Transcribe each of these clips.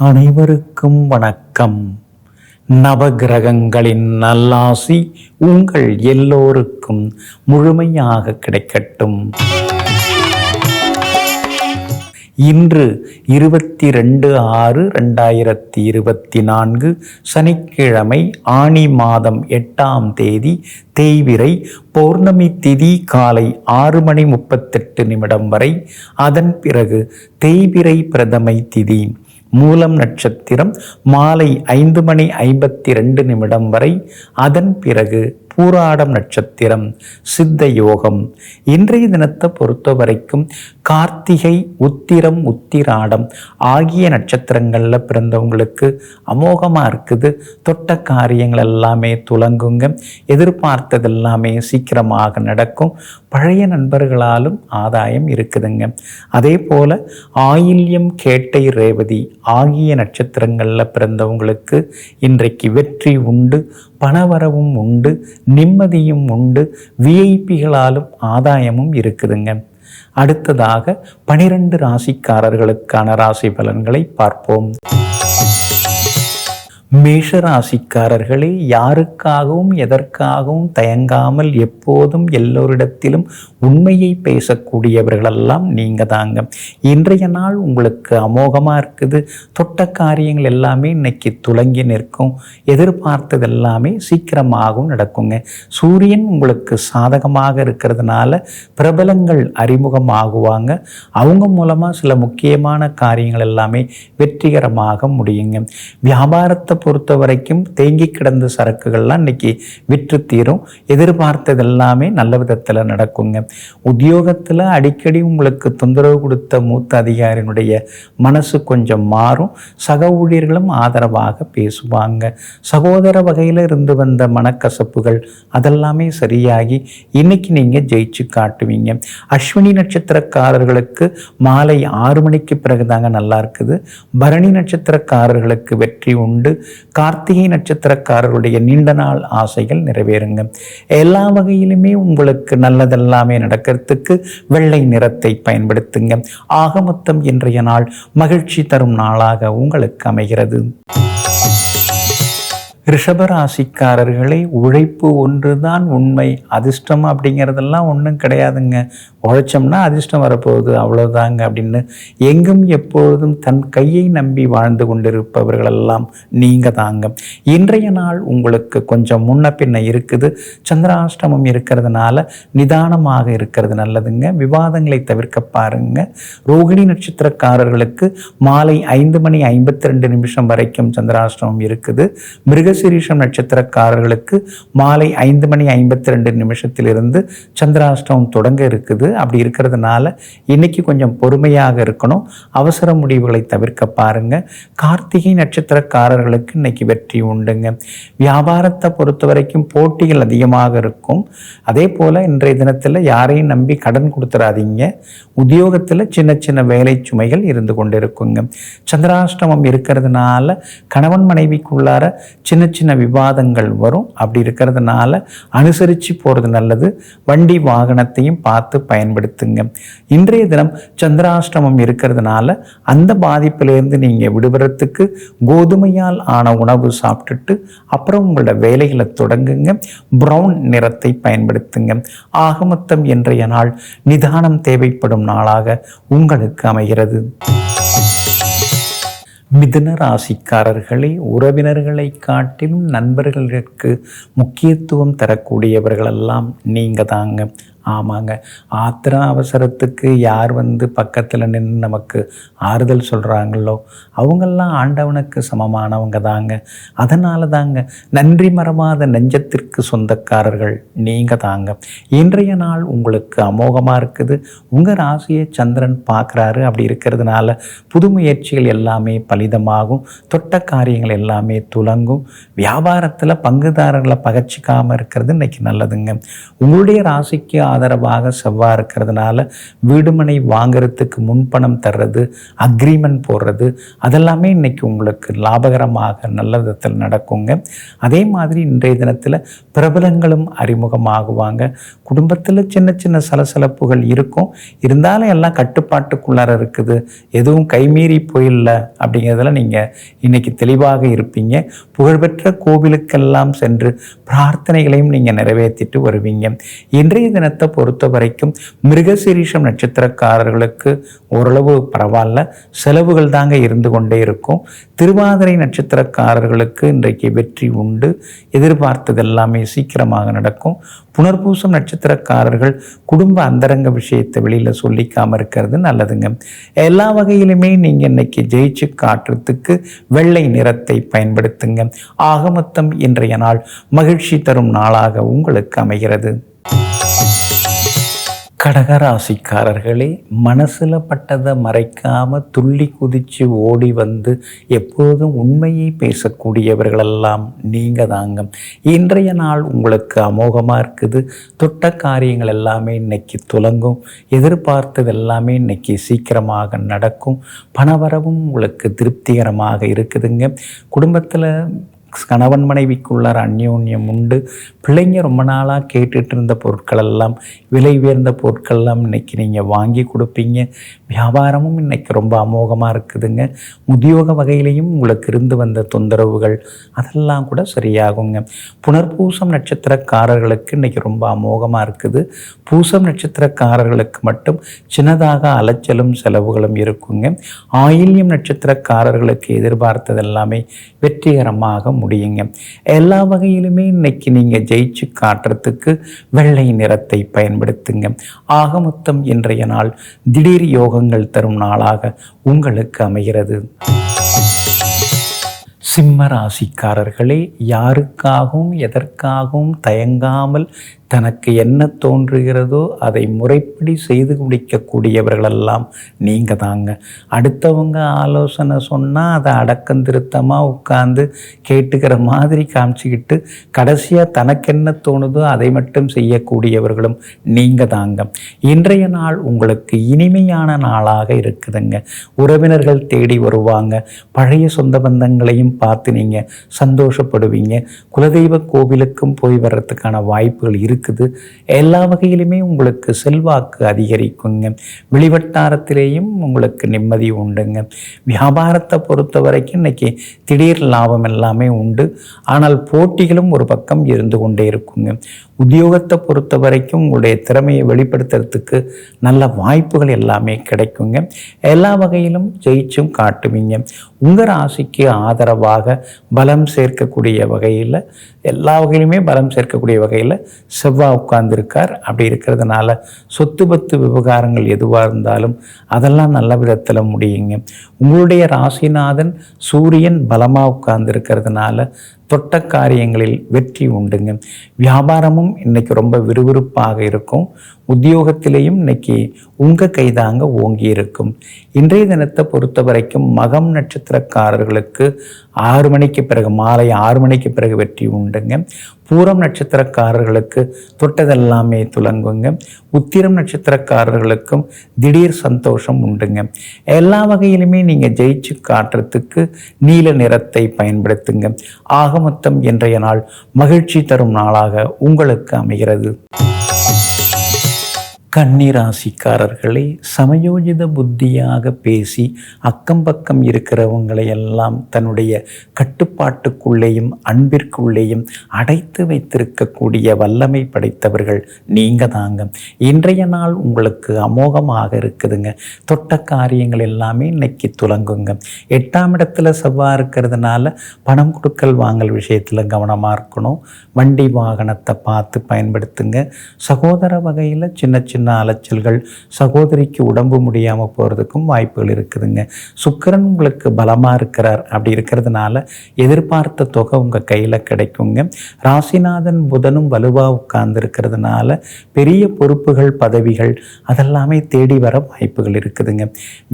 அனைவருக்கும் வணக்கம். நவகிரகங்களின் நல்லாசி உங்கள் எல்லோருக்கும் முழுமையாக கிடைக்கட்டும். இன்று இருபத்தி ரெண்டு ஆறு ரெண்டாயிரத்தி இருபத்தி நான்கு சனிக்கிழமை ஆணி மாதம் எட்டாம் தேதி தேய்விரை பௌர்ணமி திதி காலை ஆறு மணி முப்பத்தெட்டு நிமிடம் வரை. அதன் பிறகு தேய்விரை பிரதமை திதி. மூலம் நட்சத்திரம் மாலை ஐந்து மணி ஐம்பத்தி ரெண்டு நிமிடம் வரை அதன் பிறகு பூராடம் நட்சத்திரம் சித்த யோகம் இன்றைய தினத்தை பொறுத்த வரைக்கும் கார்த்திகை உத்திரம் உத்திராடம் ஆகிய நட்சத்திரங்களில் பிறந்தவங்களுக்கு அமோகமாக இருக்குது. தொட்ட காரியங்கள் எல்லாமே துலங்குங்க. எதிர்பார்த்தது எல்லாமே சீக்கிரமாக நடக்கும். பழைய நண்பர்களாலும் ஆதாயம் இருக்குதுங்க. அதே போல் ஆயில்யம் கேட்டை ரேவதி ஆகிய நட்சத்திரங்களில் பிறந்தவங்களுக்கு இன்றைக்கு வெற்றி உண்டு. பணவரவும் உண்டு நிம்மதியும் உண்டு விஐபிகளாலும் ஆதாயமும் இருக்குதுங்க. அடுத்ததாக பனிரெண்டு ராசிக்காரர்களுக்கான ராசி பலன்களை பார்ப்போம். மேஷராசிக்காரர்களே யாருக்காகவும் எதற்காகவும் தயங்காமல் எப்போதும் எல்லோரிடத்திலும் உண்மையை பேசக்கூடியவர்களெல்லாம் நீங்க தாங்க இன்றைய நாள் உங்களுக்கு அமோகமாக இருக்குது. தொட்ட காரியங்கள் எல்லாமே இன்னைக்கு துலங்கி நிற்கும். எதிர்பார்த்தது எல்லாமே சீக்கிரமாகவும் நடக்குங்க. சூரியன் உங்களுக்கு சாதகமாக இருக்கிறதுனால பிரபலங்கள் அறிமுகமாகுவாங்க. அவங்க மூலமாக சில முக்கியமான காரியங்கள் எல்லாமே வெற்றிகரமாக முடியுங்க. வியாபாரத்தை பொறுத்த வரைக்கும் தேங்கி கிடந்த சரக்குகள்லாம் இன்னைக்கு விற்று தீரும் எதிர்பார்த்தது எல்லாமே நல்ல விதத்தில் நடக்குங்க. உத்தியோகத்தில் அடிக்கடி உங்களுக்கு தொந்தரவு கொடுத்த மூத்த அதிகாரியினுடைய மனசு கொஞ்சம் மாறும். சக ஊழியர்களும் ஆதரவாக பேசுவாங்க. சகோதர வகையில் இருந்து வந்த மனக்கசப்புகள் அதெல்லாமே சரியாகி இன்னைக்கு நீங்கள் ஜெயிச்சு காட்டுவீங்க. அஸ்வினி நட்சத்திரக்காரர்களுக்கு மாலை ஆறு மணிக்கு பிறகு தாங்க நல்லா இருக்குது. பரணி நட்சத்திரக்காரர்களுக்கு வெற்றி உண்டு. கார்த்திகை நட்சத்திரக்காரருடைய நீண்ட நாள் ஆசைகள் நிறைவேறுங்க. எல்லா வகையிலுமே உங்களுக்கு நல்லதெல்லாமே நடக்கிறதுக்கு வெள்ளை நிறத்தை பயன்படுத்துங்க. ஆக மொத்தம் இன்றைய நாள் மகிழ்ச்சி தரும் நாளாக உங்களுக்கு அமைகிறது. ரிஷபராசிக்காரர்களே உழைப்பு ஒன்று தான் உண்மை. அதிர்ஷ்டம் அப்படிங்கிறதெல்லாம் ஒன்றும் கிடையாதுங்க. உழைச்சோம்னா அதிர்ஷ்டம் வரப்போகுது அவ்வளோதாங்க அப்படின்னு. எங்கும் எப்பொழுதும் தன் கையை நம்பி வாழ்ந்து கொண்டிருப்பவர்களெல்லாம் நீங்கள் தாங்க. இன்றைய நாள் உங்களுக்கு கொஞ்சம் முன்ன பின்ன இருக்குது. சந்திராஷ்டமம் இருக்கிறதுனால நிதானமாக இருக்கிறது நல்லதுங்க. விவாதங்களை தவிர்க்க பாருங்க. ரோகிணி நட்சத்திரக்காரர்களுக்கு மாலை ஐந்து மணி ஐம்பத்தி ரெண்டு நிமிஷம் வரைக்கும் சந்திராஷ்டமம் இருக்குது. மிருக மிருகசிரீஷம் நட்சத்திரக்காரர்களுக்கு மாலை ஐந்து மணி ஐம்பத்தி ரெண்டு நிமிஷத்திலிருந்து சந்திராஷ்டமம் தொடங்க இருக்குது. அப்படி இருக்கிறதுனால இன்னைக்கு கொஞ்சம் பொறுமையாக இருக்கணும். அவசர முடிவுகளை தவிர்க்க பாருங்க. கார்த்திகை நட்சத்திரக்காரர்களுக்கு இன்னைக்கு வெற்றி உண்டுங்க. வியாபாரத்தை பொறுத்த வரைக்கும் போட்டிகள் அதிகமாக இருக்கும். அதே போல் இன்றைய தினத்தில் யாரையும் நம்பி கடன் கொடுத்துடாதீங்க உத்தியோகத்தில் சின்ன சின்ன வேலை சுமைகள் இருந்து கொண்டு இருக்குங்க சந்திராஷ்டமம் இருக்கிறதுனால கணவன் மனைவிக்குள்ளார சின்ன சின்ன விவாதங்கள் வரும். அப்படி இருக்கிறதுனால அனுசரித்து போகிறது நல்லது. வண்டி வாகனத்தையும் பார்த்து பயன்படுத்துங்க. இன்றைய தினம் சந்திராஷ்டமம் இருக்கிறதுனால அந்த பாதிப்பிலிருந்து நீங்கள் விடுபடுறதுக்கு கோதுமையால் ஆன உணவு சாப்பிட்டுட்டு அப்புறம் உங்களோட வேலைகளை தொடங்குங்க. ப்ரௌன் நிறத்தை பயன்படுத்துங்க. ஆகமொத்தம் இன்றைய நாள் நிதானம் தேவைப்படும் நாளாக உங்களுக்கு அமைகிறது. மிதுன ராசிக்காரர்களே உறவினர்களை காட்டிலும் நண்பர்களுக்கு முக்கியத்துவம் தரக்கூடியவர்களெல்லாம் நீங்கள் தாங்க. ஆமாங்க. ஆத்திர அவசரத்துக்கு யார் வந்து பக்கத்தில் நின்று நமக்கு ஆறுதல் சொல்கிறாங்களோ அவங்கெல்லாம் ஆண்டவனுக்கு சமமானவங்க தாங்க. அதனால தாங்க நன்றி மறவாத நெஞ்சத்திற்கு சொந்தக்காரர்கள் நீங்கள் தாங்க. இன்றைய நாள் உங்களுக்கு அமோகமாக இருக்குது. உங்கள் ராசியை சந்திரன் பார்க்குறாரு. அப்படி இருக்கிறதுனால புது முயற்சிகள் எல்லாமே பலிதமாகும். தொட்ட காரியங்கள் எல்லாமே துலங்கும். வியாபாரத்தில் பங்குதாரர்களை பகச்சிக்காமல் இருக்கிறது இன்னைக்கு நல்லதுங்க. உங்களுடைய ராசிக்கு ஆதரவாக செவ்வாய் இருக்கிறதுனால வீடுமனை வாங்குறதுக்கு முன்பணம் தர்றது அக்ரிமெண்ட் போடுறது அதெல்லாமே இன்னைக்கு உங்களுக்கு லாபகரமாக நல்ல விதத்தில் நடக்குங்க. அதே மாதிரி இன்றைய தினத்தில் பிரபலங்களும் அறிமுகமாகுவாங்க. குடும்பத்தில் சின்ன சின்ன சலசலப்புகள் இருக்கும். இருந்தாலும் எல்லாம் கட்டுப்பாட்டுக்குள்ளார இருக்குது. எதுவும் கைமீறி போயில்ல அப்படிங்கிறதுல நீங்கள் இன்றைக்கி தெளிவாக இருப்பீங்க. புகழ்பெற்ற கோவிலுக்கெல்லாம் சென்று பிரார்த்தனைகளையும் நீங்கள் நிறைவேற்றிட்டு வருவீங்க. இன்றைய தினத்தை பொறுத்த வரைக்கும் மிருகசீரிஷம் நட்சத்திரக்காரர்களுக்கு ஓரளவு பரவாயில்ல. செலவுகள் தாங்க இருந்து கொண்டே இருக்கும். திருவாதிரை நட்சத்திரக்காரர்களுக்கு இன்றைக்கு வெற்றி உண்டு. எதிர்பார்த்தது எல்லாமே சீக்கிரமாக நடக்கும். புனர்பூசம் நட்சத்திரக்காரர்கள் குடும்ப அந்தரங்க விஷயத்தை வெளியில் சொல்லிக்காம இருக்கிறது நல்லதுங்க. எல்லா வகையிலுமே நீங்கள் இன்னைக்கு ஜெயிச்சு காட்டுறதுக்கு வெள்ளை நிறத்தை பயன்படுத்துங்க. ஆகமொத்தம் இன்றைய நாள் மகிழ்ச்சி தரும் நாளாக உங்களுக்கு அமைகிறது. கடகராசிக்காரர்களே மனசில் பட்டதை மறைக்காம துள்ளி குதித்து ஓடி வந்து எப்போதும் உண்மையை பேசக்கூடியவர்களெல்லாம் நீங்கள் தாங்க. இன்றைய நாள் உங்களுக்கு அமோகமாக இருக்குது. தொட்ட காரியங்கள் எல்லாமே இன்னைக்கு துலங்கும். எதிர்பார்த்தது எல்லாமே இன்னைக்கு சீக்கிரமாக நடக்கும். பணவரவும் உங்களுக்கு திருப்திகரமாக இருக்குதுங்க. குடும்பத்தில் கணவன் மனைவிக்குள்ளார அந்யோன்யம் உண்டு. பிள்ளைங்க ரொம்ப நாளாக கேட்டுட்டு இருந்த பொருட்களெல்லாம் விலை உயர்ந்த பொருட்கள் எல்லாம் இன்னைக்கு நீங்கள் வாங்கி கொடுப்பீங்க. வியாபாரமும் இன்னைக்கு ரொம்ப அமோகமாக இருக்குதுங்க. உத்தியோக வகையிலையும் உங்களுக்கு இருந்து வந்த தொந்தரவுகள் அதெல்லாம் கூட சரியாகுங்க. புனர்பூசம் நட்சத்திரக்காரர்களுக்கு இன்னைக்கு ரொம்ப அமோகமாக இருக்குது. பூசம் நட்சத்திரக்காரர்களுக்கு மட்டும் சின்னதாக அலைச்சலும் செலவுகளும் இருக்குங்க. ஆயில்யம் நட்சத்திரக்காரர்களுக்கு எதிர்பார்த்தது எல்லாமே வெற்றிகரமாக முடியுங்க. எல்லா வகையிலுமே இன்னைக்கு நீங்கள் ஜெயிச்சு காட்டுறதுக்கு வெள்ளை நிறத்தை பயன்படுத்துங்க. ஆக மொத்தம் இன்றைய நாள் திடீர் யோகங்கள் தரும் நாளாக உங்களுக்கு அமைகிறது. சிம்ம ராசிக்காரர்களே யாருக்காகவும் எதற்காகவும் தயங்காமல் தனக்கு என்ன தோன்றுகிறதோ அதை முறைப்படி செய்து முடிக்கக்கூடியவர்களெல்லாம் நீங்கள் தாங்க. அடுத்தவங்க ஆலோசனை சொன்னால் அதை அடக்கம் திருத்தமாக உட்காந்து கேட்டுக்கிற மாதிரி காமிச்சிக்கிட்டு கடைசியாக தனக்கு என்ன தோணுதோ அதை மட்டும் செய்யக்கூடியவர்களும் நீங்கள் தாங்க. இன்றைய நாள் உங்களுக்கு இனிமையான நாளாக இருக்குதுங்க. உறவினர்கள் தேடி வருவாங்க. பழைய சொந்த பந்தங்களையும் பார்த்து நீங்கள் சந்தோஷப்படுவீங்க. குலதெய்வ கோவிலுக்கும் போய் வர்றதுக்கான வாய்ப்புகள் இருக்குது. எல்லா வகையிலுமே உங்களுக்கு செல்வாக்கு அதிகரிக்குங்க. வெளிவட்டாரத்திலேயும் உங்களுக்கு நிம்மதி உண்டுங்க. வியாபாரத்தை பொறுத்த வரைக்கும் இன்னைக்கு திடீர் லாபம் எல்லாமே உண்டு. ஆனால் போட்டிகளும் ஒரு பக்கம் இருந்து கொண்டே இருக்குங்க. உத்தியோகத்தை பொறுத்த வரைக்கும் உங்களுடைய திறமையை வெளிப்படுத்துறதுக்கு நல்ல வாய்ப்புகள் எல்லாமே கிடைக்குங்க. எல்லா வகையிலும் ஜெயிச்சும் காட்டுவீங்க. உங்கள் ராசிக்கு ஆதரவாக பலம் சேர்க்கக்கூடிய வகையில் எல்லா வகையிலுமே பலம் சேர்க்கக்கூடிய வகையில் செவ்வாய் உட்கார்ந்துருக்கார். அப்படி இருக்கிறதுனால சொத்து பத்து விவகாரங்கள் எதுவாக இருந்தாலும் அதெல்லாம் நல்ல விதத்தில் முடியுங்க. உங்களுடைய ராசிநாதன் சூரியன் பலமாக உட்கார்ந்துருக்கிறதுனால தொட்ட காரியங்களில் வெற்றி உண்டுங்க. வியாபாரமும் இன்னைக்கு ரொம்ப விறுவிறுப்பாக இருக்கும். உத்தியோகத்திலையும் இன்னைக்கு உங்கள் கைதாங்க ஓங்கி இருக்கும் இன்றைய தினத்தை பொறுத்த வரைக்கும் மகம் நட்சத்திரக்காரர்களுக்கு ஆறு மணிக்கு பிறகு மாலை ஆறு மணிக்கு பிறகு வெற்றி உண்டுங்க. பூரம் நட்சத்திரக்காரர்களுக்கு தொட்டதெல்லாமே துலங்குங்க. உத்திரம் நட்சத்திரக்காரர்களுக்கும் திடீர் சந்தோஷம் உண்டுங்க. எல்லா வகையிலுமே நீங்கள் ஜெயிச்சு காட்டுறதுக்கு நீல நிறத்தை பயன்படுத்துங்க. ஆகமொத்தம் இன்றைய நாள் மகிழ்ச்சி தரும் நாளாக உங்களுக்கு அமைகிறது. கன்னிராசிக்காரர்களை சமயோஜித புத்தியாக பேசி அக்கம் பக்கம் இருக்கிறவங்களை எல்லாம் தன்னுடைய கட்டுப்பாட்டுக்குள்ளேயும் அன்பிற்குள்ளேயும் அடைத்து வைத்திருக்கக்கூடிய வல்லமை படைத்தவர்கள் நீங்கள் தாங்க. இன்றைய நாள் உங்களுக்கு அமோகமாக இருக்குதுங்க. தொட்ட காரியங்கள் எல்லாமே இன்னைக்கு துலங்குங்க. எட்டாம் இடத்துல செவ்வாய் இருக்கிறதுனால பணம் கொடுக்கல் வாங்கல் விஷயத்தில் கவனமாக இருக்கணும். வண்டி வாகனத்தை பார்த்து பயன்படுத்துங்க. சகோதர வகையில் சின்ன சின்ன சின்ன அலைச்சல்கள் சகோதரிக்கு உடம்பு முடியாமல் போகிறதுக்கும் வாய்ப்புகள் இருக்குதுங்க. சுக்கரன் உங்களுக்கு பலமாக இருக்கிறார். அப்படி இருக்கிறதுனால எதிர்பார்த்த தொகை உங்கள் கையில் கிடைக்குங்க. ராசிநாதன் புதனும் வலுவாக உட்கார்ந்து இருக்கிறதுனால பெரிய பொறுப்புகள் பதவிகள் அதெல்லாமே தேடி வர வாய்ப்புகள் இருக்குதுங்க.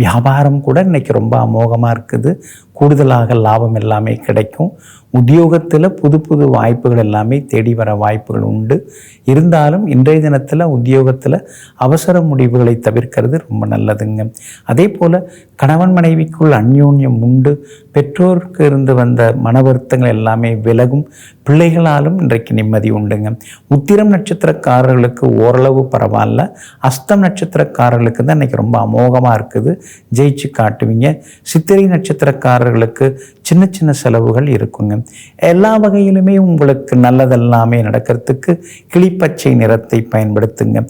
வியாபாரம் கூட இன்னைக்கு ரொம்ப அமோகமாக இருக்குது. கூடுதலாக லாபம் எல்லாமே கிடைக்கும். உத்தியோகத்தில் புது புது வாய்ப்புகள் எல்லாமே தேடி வர வாய்ப்புகள் உண்டு. இருந்தாலும் இன்றைய தினத்தில் உத்தியோகத்தில் அவசர முடிவுகளை தவிர்க்கிறது ரொம்ப நல்லதுங்க. அதே போல் கணவன் மனைவிக்குள் அந்யோன்யம் உண்டு. பெற்றோருக்கு இருந்து வந்த மன வருத்தங்கள் எல்லாமே விலகும். பிள்ளைகளாலும் இன்றைக்கு நிம்மதி உண்டுங்க. உத்திரம் நட்சத்திரக்காரர்களுக்கு ஓரளவு பரவாயில்ல. அஸ்தம் நட்சத்திரக்காரர்களுக்கு தான் இன்றைக்கி ரொம்ப அமோகமாக இருக்குது. ஜெயிச்சு காட்டுவீங்க. சித்திரை நட்சத்திரக்காரர்களுக்கு சின்ன சின்ன செலவுகள் இருக்குங்க. எல்லா வகையிலுமே உங்களுக்கு நல்லதெல்லாமே நடக்கிறதுக்கு கிளிப்பச்சை நிறத்தை பயன்படுத்துங்க.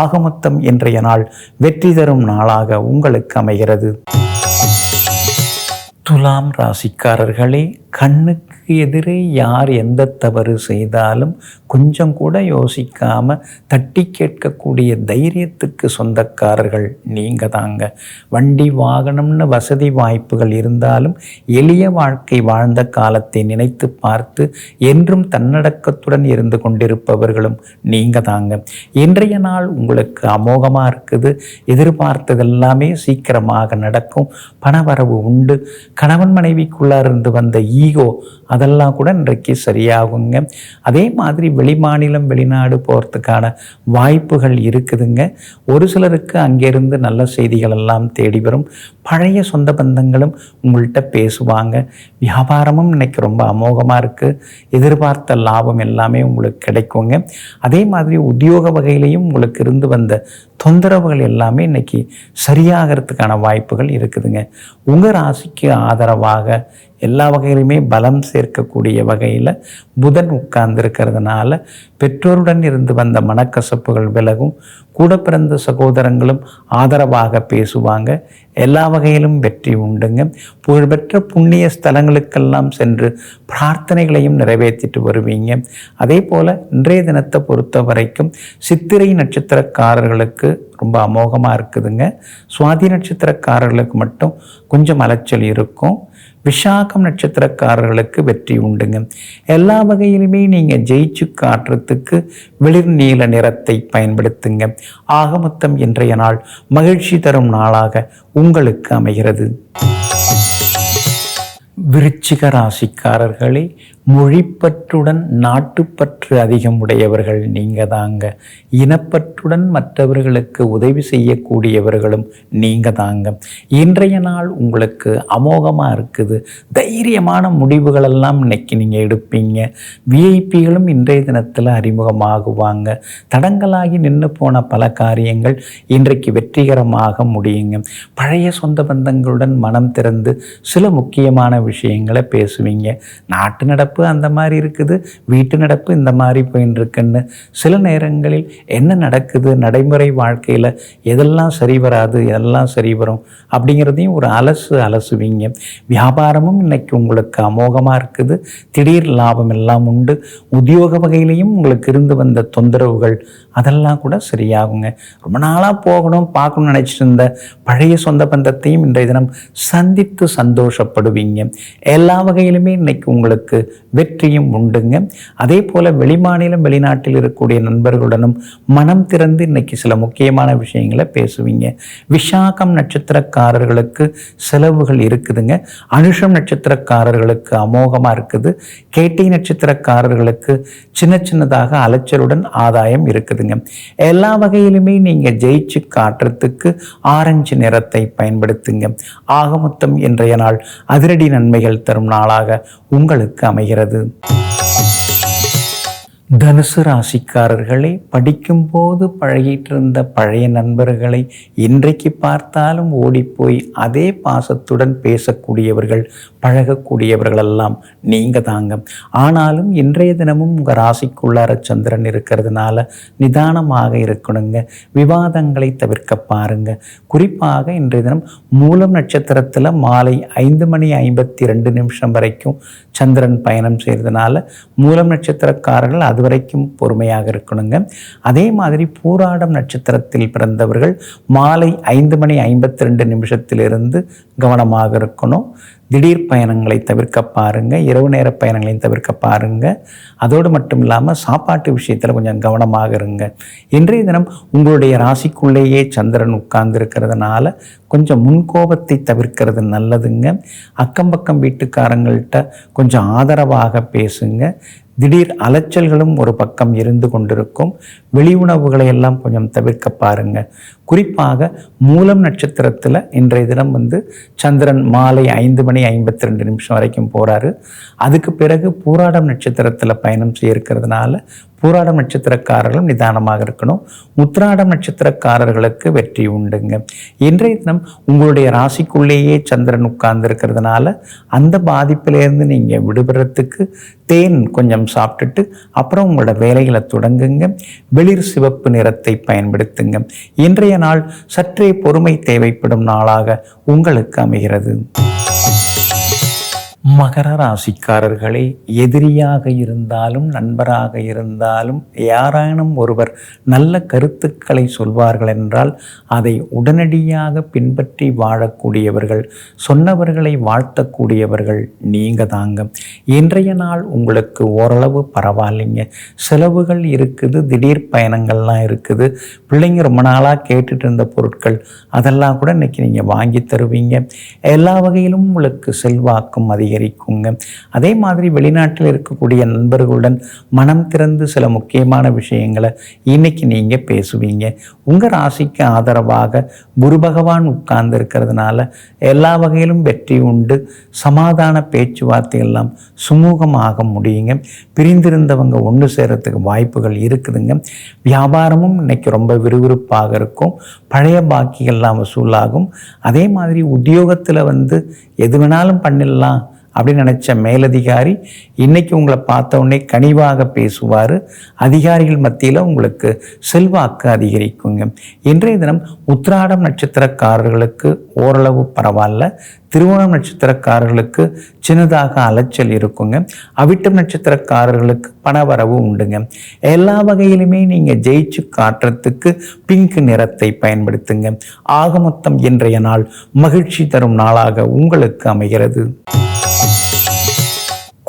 ஆகமொத்தம் இன்றைய நாள் வெற்றி தரும் நாளாக உங்களுக்கு அமைகிறது. துலாம் ராசிக்காரர்களே நமக்கு எதிரே யார் எந்த தவறு செய்தாலும் கொஞ்சம் கூட யோசிக்காம தட்டி கேட்கக்கூடிய தைரியத்துக்கு சொந்தக்காரர்கள் நீங்க தாங்க. வண்டி வாகனம்னு வசதி வாய்ப்புகள் இருந்தாலும் எளிய வாழ்க்கை வாழ்ந்த காலத்தை நினைத்து பார்த்து என்றும் தன்னடக்கத்துடன் இருந்து கொண்டிருப்பவர்களும் நீங்க தாங்க. இன்றைய நாள் உங்களுக்கு அமோகமாக இருக்குது. எதிர்பார்த்ததெல்லாமே சீக்கிரமாக நடக்கும். பணவரவு உண்டு. கணவன் மனைவிக்குள்ளார் இருந்து வந்த ஈகோ அதெல்லாம் கூட இன்றைக்கு சரியாகுங்க. அதே மாதிரி வெளிமாநிலம் வெளிநாடு போகிறதுக்கான வாய்ப்புகள் இருக்குதுங்க. ஒரு சிலருக்கு அங்கேருந்து நல்ல செய்திகள் எல்லாம் தேடி வரும். பழைய சொந்த பந்தங்களும் உங்கள்கிட்ட பேசுவாங்க. வியாபாரமும் இன்னைக்கு ரொம்ப அமோகமாக இருக்குது எதிர்பார்த்த லாபம் எல்லாமே உங்களுக்கு கிடைக்குங்க. அதே மாதிரி உத்தியோக வகையிலையும் உங்களுக்கு இருந்து வந்த தொந்தரவுகள் எல்லாமே இன்னைக்கு சரியாகிறதுக்கான வாய்ப்புகள் இருக்குதுங்க. உங்கள் ராசிக்கு ஆதரவாக எல்லா வகையிலுமே பலம் சேர்க்கக்கூடிய வகையில் புதன் உட்கார்ந்துருக்கிறதுனால பெற்றோருடன் இருந்து வந்த மனக்கசப்புகள் விலகும். கூட பிறந்த சகோதரங்களும் ஆதரவாக பேசுவாங்க. எல்லா வகையிலும் வெற்றி உண்டுங்க. புகழ்பெற்ற புண்ணிய ஸ்தலங்களுக்கெல்லாம் சென்று பிரார்த்தனைகளையும் நிறைவேற்றிட்டு வருவீங்க. அதே போல் இன்றைய தினத்தை பொறுத்த வரைக்கும் சித்திரை நட்சத்திரக்காரர்களுக்கு ரொம்ப அமோகமாக இருக்குதுங்க. சுவாதி நட்சத்திரக்காரர்களுக்கு மட்டும் கொஞ்சம் அலைச்சல் இருக்கும். விஷாகம் நட்சத்திரக்காரர்களுக்கு வெற்றி உண்டுங்க. எல்லா வகையிலுமே நீங்கள் ஜெயிச்சு காட்டுறதுக்கு வெளிர் நீல நிறத்தை பயன்படுத்துங்க. ஆக மொத்தம் இன்றைய நாள் மகிழ்ச்சி தரும் நாளாக உங்களுக்கு அமைகிறது. விருச்சிக ராசிக்காரர்களே மொழிப்பற்றுடன் நாட்டுப்பற்று அதிகம் உடையவர்கள் நீங்க தாங்க இனப்பற்றுடன் மற்றவர்களுக்கு உதவி செய்யக்கூடியவர்களும் நீங்க தாங்க இன்றைய நாள் உங்களுக்கு அமோகமாக இருக்குது. தைரியமான முடிவுகளெல்லாம் இன்னைக்கு நீங்கள் எடுப்பீங்க. விஐபிகளும் இன்றைய தினத்தில் அறிமுகமாகுவாங்க. தடங்களாகி நின்று போன பல காரியங்கள் இன்றைக்கு வெற்றிகரமாக முடியுங்க. பழைய சொந்த பந்தங்களுடன் மனம் திறந்து சில முக்கியமான விஷயங்களை பேசுவீங்க. நாட்டு நடப்பு அந்த மாதிரி இருக்குது வீட்டு நடப்பு இந்த மாதிரி போயின்னு இருக்குன்னு சில நேரங்களில் என்ன நடக்குது நடைமுறை வாழ்க்கையில் எதெல்லாம் சரி வராது எதெல்லாம் சரி வரும் அப்படிங்கிறதையும் ஒரு அலசு அலசுவீங்க. வியாபாரமும் இன்னைக்கு உங்களுக்கு அமோகமாக இருக்குது. திடீர் லாபம் எல்லாம் உண்டு. உத்தியோக வகையிலையும் உங்களுக்கு இருந்து வந்த தொந்தரவுகள் அதெல்லாம் கூட சரியாகுங்க. ரொம்ப நாளாக போகணும் பார்க்கணும்னு நினச்சிட்டு இருந்த பழைய சொந்த பந்தத்தையும் இன்றைய தினம் சந்தித்து சந்தோஷப்படுவீங்க. எல்லா வகையிலுமே இன்னைக்கு உங்களுக்கு வெற்றியும் உண்டுங்க. அதே போல் வெளிமாநிலம் வெளிநாட்டில் இருக்கக்கூடிய நண்பர்களுடனும் மனம் திறந்து இன்னைக்கு சில முக்கியமான விஷயங்களை பேசுவீங்க. விஷாகம் நட்சத்திரக்காரர்களுக்கு செலவுகள் இருக்குதுங்க. அனுஷம் நட்சத்திரக்காரர்களுக்கு அமோகமாக இருக்குது. கேட்டி நட்சத்திரக்காரர்களுக்கு சின்ன சின்னதாக அலைச்சலுடன் ஆதாயம் இருக்குதுங்க. எல்லா வகையிலுமே நீங்கள் ஜெயிச்சு காட்டுறதுக்கு ஆரஞ்சு நிறத்தை பயன்படுத்துங்க. ஆகமொத்தம் இன்றைய நாள் அதிரடி நன்மைகள் தரும் நாளாக உங்களுக்கு அமைகிறது. வருகிறது தனுசு ராசிக்காரர்களே படிக்கும்போது பழகிட்டு இருந்த பழைய நண்பர்களை இன்றைக்கு பார்த்தாலும் ஓடிப்போய் அதே பாசத்துடன் பேசக்கூடியவர்கள் பழகக்கூடியவர்களெல்லாம் நீங்கள் தாங்க. ஆனாலும் இன்றைய தினமும் உங்கள் ராசிக்குள்ளார சந்திரன் இருக்கிறதுனால நிதானமாக இருக்கணுங்க. விவாதங்களை தவிர்க்க பாருங்க. குறிப்பாக இன்றைய தினம் மூலம் நட்சத்திரத்தில் மாலை ஐந்து மணி ஐம்பத்தி ரெண்டு நிமிஷம் வரைக்கும் சந்திரன் பயணம் செய்கிறதுனால மூலம் நட்சத்திரக்காரர்கள் அது வரைக்கும் பொறுமையாக இருக்கணுங்க. அதே மாதிரி பூராடம் நட்சத்திரத்தில் பிறந்தவர்கள் மாலை ஐந்து மணி ஐம்பத்தி ரெண்டு நிமிஷத்திலிருந்து கவனமாக இருக்கணும். திடீர் பயணங்களை தவிர்க்க பாருங்க. இரவு நேர பயணங்களையும் தவிர்க்க பாருங்க. அதோடு மட்டும் இல்லாமல் சாப்பாட்டு விஷயத்தில் கொஞ்சம் கவனமாக இருங்க. இன்றைய தினம் உங்களுடைய ராசிக்குள்ளேயே சந்திரன் உட்கார்ந்து இருக்கிறதுனால கொஞ்சம் முன்கோபத்தை தவிர்க்கிறது நல்லதுங்க. அக்கம் பக்கம் வீட்டுக்காரங்கள்ட்ட கொஞ்சம் ஆதரவாக பேசுங்க. திடீர் அலைச்சல்களும் ஒரு பக்கம் இருந்து கொண்டிருக்கும். வெளி உணவுகளை எல்லாம் கொஞ்சம் தவிர்க்க பாருங்க. குறிப்பாக மூலம் நட்சத்திரத்தில் இன்றைய தினம் வந்து சந்திரன் மாலை ஐந்து மணி ஐம்பத்தி ரெண்டு நிமிஷம் வரைக்கும் போகிறாரு அதுக்கு பிறகு பூராடம் நட்சத்திரத்தில் பயணம் செய்ய இருக்கிறதுனால பூராடம் நட்சத்திரக்காரர்களும் நிதானமாக இருக்கணும். உத்திராடம் நட்சத்திரக்காரர்களுக்கு வெற்றி உண்டுங்க. இன்றைய தினம் உங்களுடைய ராசிக்குள்ளேயே சந்திரன் உட்கார்ந்து இருக்கிறதுனால அந்த பாதிப்பிலேருந்து நீங்கள் விடுபடுறதுக்கு தேன் கொஞ்சம் சாப்பிட்டுட்டு அப்புறம் உங்களோட வேலைகளை தொடங்குங்க. வெளிர் சிவப்பு நிறத்தை பயன்படுத்துங்க. இன்றைய நாள் சற்றே பொறுமை தேவைப்படும் நாளாக உங்களுக்கு அமைகிறது. மகர ராசிக்காரர்களே எதிரியாக இருந்தாலும் நண்பராக இருந்தாலும் யாரானும் ஒருவர் நல்ல கருத்துக்களை சொல்வார்கள் என்றால் அதை உடனடியாக பின்பற்றி வாழக்கூடியவர்கள் சொன்னவர்களை வாழ்த்தக்கூடியவர்கள் நீங்க தாங்க. இன்றைய நாள் உங்களுக்கு ஓரளவு பரவாயில்லைங்க. செலவுகள் இருக்குது திடீர் பயணங்கள்லாம் இருக்குது. பிள்ளைங்க ரொம்ப நாளாக கேட்டுட்டு இருந்த பொருட்கள் அதெல்லாம் கூட இன்னைக்கு நீங்கள் வாங்கி தருவீங்க. எல்லா வகையிலும் உங்களுக்கு செல்வாக்கும் அதிகம் அதிகரிக்குங்க. அதே மாதிரி வெளிநாட்டில் இருக்கக்கூடிய நண்பர்களுடன் மனம் திறந்து சில முக்கியமான விஷயங்களை இன்னைக்கு நீங்கள் பேசுவீங்க. உங்கள் ராசிக்கு ஆதரவாக குரு பகவான் உட்கார்ந்து இருக்கிறதுனால எல்லா வகையிலும் வெற்றி உண்டு. சமாதான பேச்சுவார்த்தை எல்லாம் சுமூகமாக முடியுங்க. பிரிந்திருந்தவங்க ஒன்று சேரத்துக்கு வாய்ப்புகள் இருக்குதுங்க. வியாபாரமும் இன்னைக்கு ரொம்ப விறுவிறுப்பாக இருக்கும். பழைய பாக்கிகள்லாம் வசூலாகும். அதே மாதிரி உத்தியோகத்தில் வந்து எது வேணாலும் பண்ணிடலாம். அப்படின்னு நினச்ச மேலதிகாரி இன்றைக்கி உங்களை பார்த்த உடனே கனிவாக பேசுவார். அதிகாரிகள் மத்தியில் உங்களுக்கு செல்வாக்கு அதிகரிக்குங்க. இன்றைய தினம் உத்திராடம் நட்சத்திரக்காரர்களுக்கு ஓரளவு பரவாயில்ல. திருவோணம் நட்சத்திரக்காரர்களுக்கு சின்னதாக அலைச்சல் இருக்குங்க. அவிட்டம் நட்சத்திரக்காரர்களுக்கு பணவரவு உண்டுங்க. எல்லா வகையிலுமே நீங்கள் ஜெயிச்சு காட்டுறதுக்கு பிங்க் நிறத்தை பயன்படுத்துங்க. ஆக மொத்தம் இன்றைய நாள் மகிழ்ச்சி தரும் நாளாக உங்களுக்கு அமைகிறது.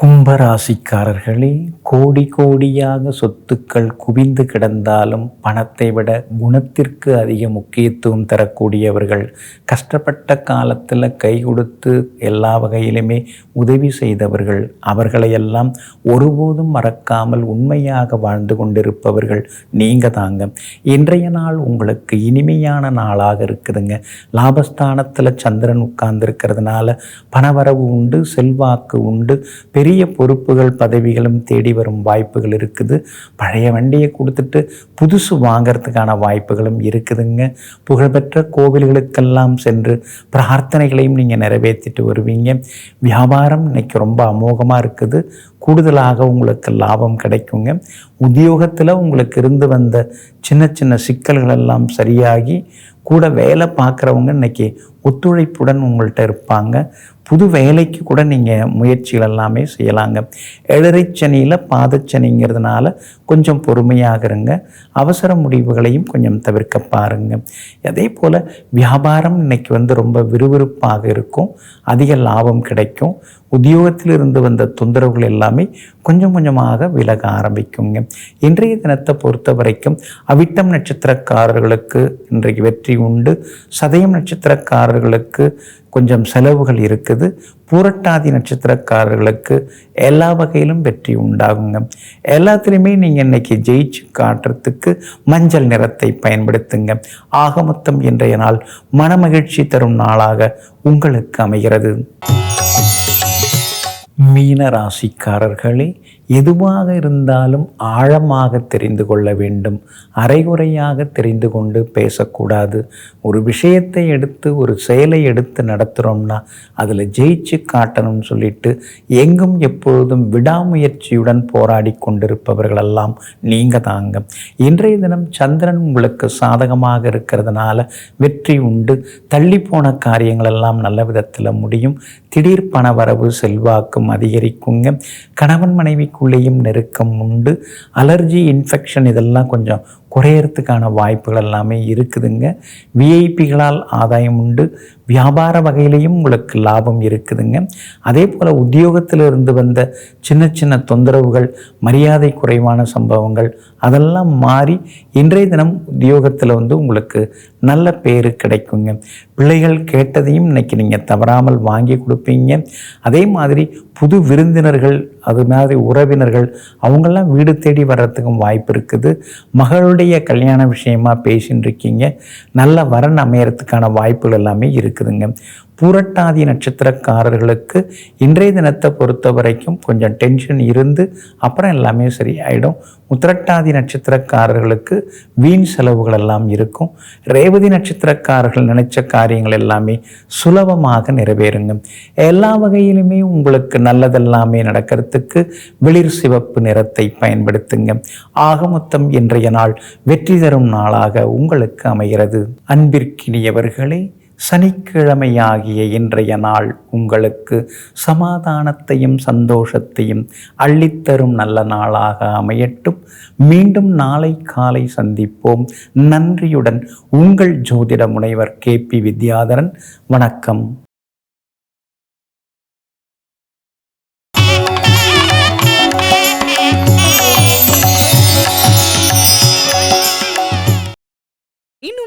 கும்பராசிக்காரர்களே கோடி கோடியாக சொத்துக்கள் குவிந்து கிடந்தாலும் பணத்தை விட குணத்திற்கு அதிக முக்கியத்துவம் தரக்கூடியவர்கள் கஷ்டப்பட்ட காலத்தில் கை கொடுத்து எல்லா வகையிலுமே உதவி செய்தவர்கள் அவர்களையெல்லாம் ஒருபோதும் மறக்காமல் உண்மையாக வாழ்ந்து கொண்டிருப்பவர்கள் நீங்கள் தாங்க. இன்றைய நாள் உங்களுக்கு இனிமையான நாளாக இருக்குதுங்க. லாபஸ்தானத்தில் சந்திரன் உட்கார்ந்துருக்கிறதுனால பணவரவு உண்டு செல்வாக்கு உண்டு பெரிய பெரிய பொறுப்புகள் பதவிகளும் தேடி வரும் வாய்ப்புகள் இருக்குது. பழைய வண்டியை கொடுத்துட்டு புதுசு வாங்கிறதுக்கான வாய்ப்புகளும் இருக்குதுங்க. புகழ்பெற்ற கோவில்களுக்கெல்லாம் சென்று பிரார்த்தனைகளையும் நீங்கள் நிறைவேற்றிட்டு வருவீங்க. வியாபாரம் இன்னைக்கு ரொம்ப அமோகமாக இருக்குது. கூடுதலாக உங்களுக்கு லாபம் கிடைக்குங்க. உத்தியோகத்தில் உங்களுக்கு இருந்து வந்த சின்ன சின்ன சிக்கல்கள் எல்லாம் சரியாகி கூட வேலை பார்க்குறவங்க இன்னைக்கு ஒத்துழைப்புடன் உங்கள்கிட்ட இருப்பாங்க. புது வேலைக்கு கூட நீங்கள் முயற்சிகள் எல்லாமே செய்யலாங்க. எழரைச்சனியில் பாதச்சனிங்கிறதுனால கொஞ்சம் பொறுமையாக இருங்க. அவசர முடிவுகளையும் கொஞ்சம் தவிர்க்க பாருங்க. அதே போல் வியாபாரம் இன்னைக்கு வந்து ரொம்ப விறுவிறுப்பாக இருக்கும். அதிக லாபம் கிடைக்கும். உத்தியோகத்தில் இருந்து வந்த தொந்தரவுகள் எல்லாம் கொஞ்சம் கொஞ்சமாக விலக ஆரம்பிக்குங்க. இன்றைய தினத்தை பொறுத்த வரைக்கும் அவிட்டம் நட்சத்திரக்காரர்களுக்கு இன்றைக்கு வெற்றி உண்டு. சதயம் நட்சத்திரக்காரர்களுக்கு கொஞ்சம் செலவுகள் இருக்குது. பூரட்டாதி நட்சத்திரக்காரர்களுக்கு எல்லா வகையிலும் வெற்றி உண்டாகுங்க. எல்லாத்துலேயுமே நீங்கள் இன்னைக்கு ஜெயிச்சு காட்டுறதுக்கு மஞ்சள் நிறத்தை பயன்படுத்துங்க. ஆகமொத்தம் இன்றைய நாள் மனமகிழ்ச்சி தரும் நாளாக உங்களுக்கு அமைகிறது. மீன ராசிக்காரர்களே எதுவாக இருந்தாலும் ஆழமாக தெரிந்து கொள்ள வேண்டும். அரைகுறையாக தெரிந்து கொண்டு பேசக்கூடாது. ஒரு விஷயத்தை எடுத்து ஒரு செயலை எடுத்து நடத்துகிறோம்னா அதில் ஜெயிச்சு காட்டணும்னு சொல்லிட்டு எங்கும் எப்பொழுதும் விடாமுயற்சியுடன் போராடி கொண்டிருப்பவர்களெல்லாம் நீங்கள் தாங்க. இன்றைய தினம் சந்திரன் உங்களுக்கு சாதகமாக இருக்கிறதுனால வெற்றி உண்டு. தள்ளி போன காரியங்களெல்லாம் நல்ல விதத்தில் முடியும். திடீர் பண வரவு செல்வாக்கும் அதிகரிக்குங்க. கணவன் மனைவிக்குள்ளேயும் நெருக்கம் உண்டு. அலர்ஜி இன்ஃபெக்ஷன் இதெல்லாம் கொஞ்சம் குறையறதுக்கான வாய்ப்புகள் எல்லாமே இருக்குதுங்க. விஐபிகளால் ஆதாயம் உண்டு. வியாபார வகையிலையும் உங்களுக்கு லாபம் இருக்குதுங்க. அதே போல் உத்தியோகத்தில் இருந்து வந்த சின்ன சின்ன தொந்தரவுகள் மரியாதை குறைவான சம்பவங்கள் அதெல்லாம் மாறி இன்றைய தினம் உத்தியோகத்தில் வந்து உங்களுக்கு நல்ல பேர் கிடைக்குங்க. பிள்ளைகள் கேட்டதையும் இன்றைக்கி நீங்கள் தவறாமல் வாங்கி கொடுப்பீங்க. அதே மாதிரி புது விருந்தினர்கள் அது மாதிரி உறவினர்கள் அவங்கெல்லாம் வீடு தேடி வர்றதுக்கும் வாய்ப்பு இருக்குது. மகளுடைய கல்யாண விஷயமா பேசின்னு இருக்கீங்க நல்ல வரன் அமையறதுக்கான வாய்ப்புகள் எல்லாமே இருக்குதுங்க. பூரட்டாதி நட்சத்திரக்காரர்களுக்கு இன்றைய தினத்தை பொறுத்த வரைக்கும் கொஞ்சம் டென்ஷன் இருந்து அப்புறம் எல்லாமே சரியாயிடும். உத்திரட்டாதி நட்சத்திரக்காரர்களுக்கு வீண் செலவுகள் எல்லாம் இருக்கும். ரேவதி நட்சத்திரக்காரர்கள் நினைச்ச காரியங்கள் எல்லாமே சுலபமாக நிறைவேறுங்க. எல்லா வகையிலுமே உங்களுக்கு நல்லதெல்லாமே நடக்கிறதுக்கு வெளிர் சிவப்பு நிறத்தை பயன்படுத்துங்க. ஆக மொத்தம் இன்றைய நாள் வெற்றி தரும் நாளாக உங்களுக்கு அமைகிறது. அன்பிற்கினியவர்களே சனிக்கிழமையாகிய இன்றைய நாள் உங்களுக்கு சமாதானத்தையும் சந்தோஷத்தையும் அள்ளித்தரும் நல்ல நாளாக அமையட்டும். மீண்டும் நாளை காலை சந்திப்போம். நன்றியுடன் உங்கள் ஜோதிட முனைவர் கே பி வித்யாதரன். வணக்கம்.